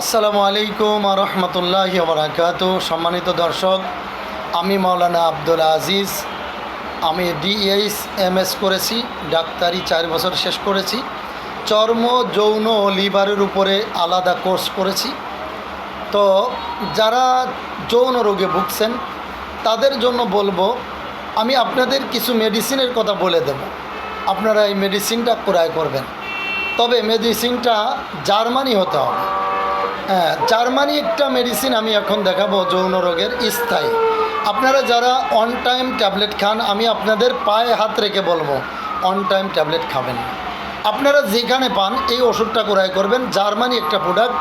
আসসালামু আলাইকুম রহমতুল্লাহ বরাকাত সম্মানিত দর্শক, আমি মাওলানা আব্দুল আজিজ। আমি ডিএইচ এম এস করেছি, ডাক্তারি চার বছর শেষ করেছি। চর্ম, যৌন ও লিভারের উপরে আলাদা কোর্স করেছি। তো যারা যৌন রোগে ভুগছেন, তাদের জন্য বলব, আমি আপনাদের কিছু মেডিসিনের কথা বলে দেব। আপনারা এই মেডিসিনটা ক্রয় করবেন। তবে মেডিসিনটা জার্মানি হতে হবে। জার্মানি একটা মেডিসিন আমি এখন দেখাবো যৌন রোগের স্থায়ী। আপনারা যারা অন টাইম ট্যাবলেট খান, আমি আপনাদের পায়ে হাত রেখে বলব অন টাইম ট্যাবলেট খাবেন। আপনারা যেখানে পান, এই ওষুধটা ক্রয় করবেন, জার্মানি একটা প্রোডাক্ট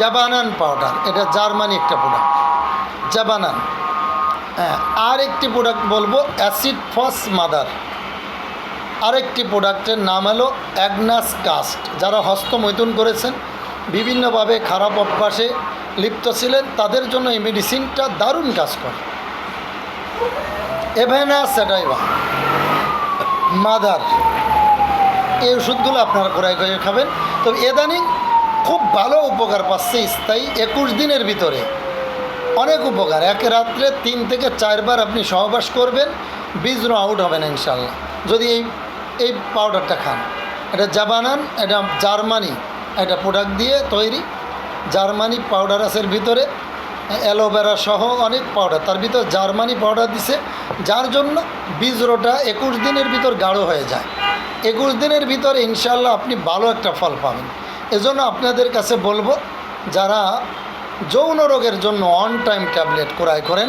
জাবানান পাউডার এটা জার্মানি একটা প্রোডাক্ট জাবানান। হ্যাঁ আর একটি প্রোডাক্ট বলব অ্যাসিড ফস মাদার আরেকটি প্রোডাক্টের নাম হলো অ্যাগনাস কাস্ট যারা হস্তমৈথুন করেছেন বিভিন্নভাবে খারাপ অভ্যাসে লিপ্ত ছিলেন। তাদের জন্য এই মেডিসিনটা দারুণ কাজ করে। এভেনা স্যাটাইভা মাদার, এই ওষুধগুলো আপনারা ক্রয় করে খাবেন। তো এদানিং খুব ভালো উপকার পাচ্ছে স্থায়ী একুশ দিনের ভিতরে। অনেক উপকার। এক রাত্রে তিন থেকে চারবার আপনি সহবাস করবেন বীজরো আউট হবে না ইনশাল্লাহ যদি এই এই পাউডারটা খান। এটা জাবানান, এটা জার্মানি। এটা প্রোডাক্ট দিয়ে তৈরি। জার্মানি পাউডার আছে ভিতরে অ্যালোভেরা সহ অনেক পাউডার তার ভিতর জার্মানি পাউডার দিছে, যার জন্য বীজরোটা একুশ দিনের ভিতর গাঢ় হয়ে যায়। একুশ দিনের ভিতরে ইনশাল্লাহ আপনি ভালো একটা ফল পাবেন। এজন্য আপনাদের কাছে বলব, যারা যৌন রোগের জন্য অন টাইম ট্যাবলেট ক্রয় করেন,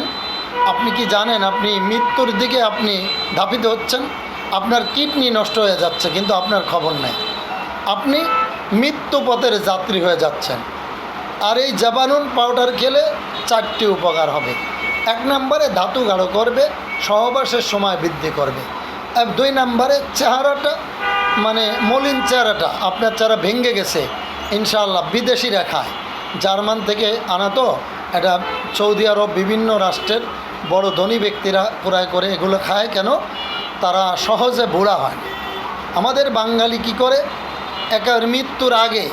আপনি কি জানেন আপনি মৃত্যুর দিকে আপনি ধাপিত হচ্ছেন? আপনার কিডনি নষ্ট হয়ে যাচ্ছে, কিন্তু আপনার খবর নেই। আপনি মৃত্যু পথের যাত্রী হয়ে যাচ্ছেন। আর এই জাবানুন পাউডার খেলে চারটি উপকার হবে। এক নম্বরে ধাতু গাঢ় করবে, সহবাসের সময় বৃদ্ধি করবে। আর দুই নম্বরে চেহারাটা মানে মলিন চেহারাটা, আপনার চেহারা ভেঙে গেছে, ইনশাআল্লাহ বিদেশিরা খায় জার্মান থেকে আনা তো, এটা সৌদি আরব বিভিন্ন রাষ্ট্রের বড় ধনী ব্যক্তিরা ক্রয় করে এগুলো খায় কেন? তারা সহজে বুড়া হয় আমাদের বাঙালি কি করে? একের মৃত্যুর আগে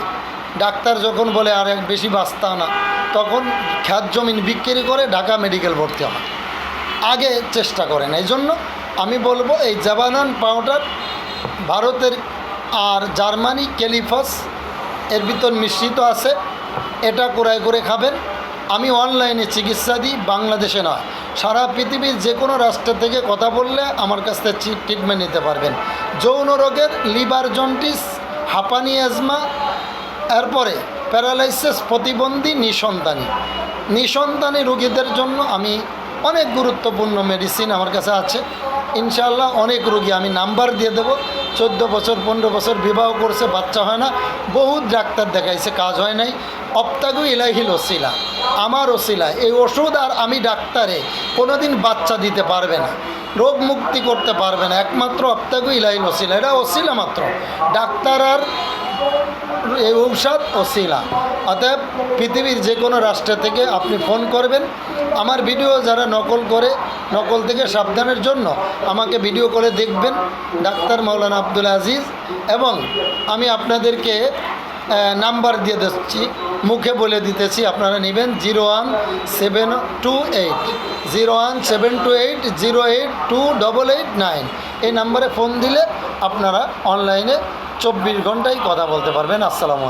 ডাক্তার যখন বলে, আর এক বেশি বাঁচতা না। তখন খ্যাত জমিন বিক্রি করে ঢাকা মেডিকেল ভর্তি হয় আগে চেষ্টা করেন। এই জন্য আমি বলব, এই জাবানান পাউডার ভারতের আর জার্মানি ক্যালিফাস এর ভিতর মিশ্রিত আছে। এটা ক্রয় করে খাবেন। আমি অনলাইনে চিকিৎসা দিই, বাংলাদেশে নয়। সারা পৃথিবীর যে কোনো রাষ্ট্র থেকে কথা বললে আমার কাছ থেকে ট্রিটমেন্ট নিতে পারবেন। যৌন রোগের লিভার জন্টিস হাঁপানি অ্যাজমা এরপরে প্যারালাইসিস প্রতিবন্ধী নিঃসন্তানী। নিঃসন্তানী রোগীদের জন্য আমি অনেক গুরুত্বপূর্ণ মেডিসিন আমার কাছে আছে। ইনশাল্লাহ অনেক রুগী আমি নাম্বার দিয়ে দেবো। চোদ্দ বছর, পনেরো বছর বিবাহ করছে, বাচ্চা হয় না। বহুত ডাক্তার দেখাইছে, কাজ হয় নাই। অপ্তাগু ইলাহিল ওসিলা। আমার ওসিলা এই ওষুধ আর আমি ডাক্তারে কোনোদিন বাচ্চা দিতে পারবে না। রোগ মুক্তি করতে পারবে না একমাত্র অপ্তাগু ইলাহিল ওসিলা। এটা ওসিলা মাত্র। ডাক্তার আর এই ঔষধ ও শিলা অতএব পৃথিবীর যে কোনো রাষ্ট্র থেকে আপনি ফোন করবেন। আমার ভিডিও যারা নকল করে, নকল থেকে সাবধানের জন্য আমাকে ভিডিও করে দেখবেন, ডাক্তার মৌলানা আব্দুল আজিজ। এবং আমি আপনাদেরকে নাম্বার দিয়ে দিচ্ছি। মুখে বলে দিতেছি, আপনারা নেবেন zero one seven two eight, zero one seven two eight, zero eight two double eight nine. এই নাম্বারে ফোন দিলে আপনারা অনলাইনে চব্বিশ ঘন্টায় কথা বলতে পারবেন। আসসালামু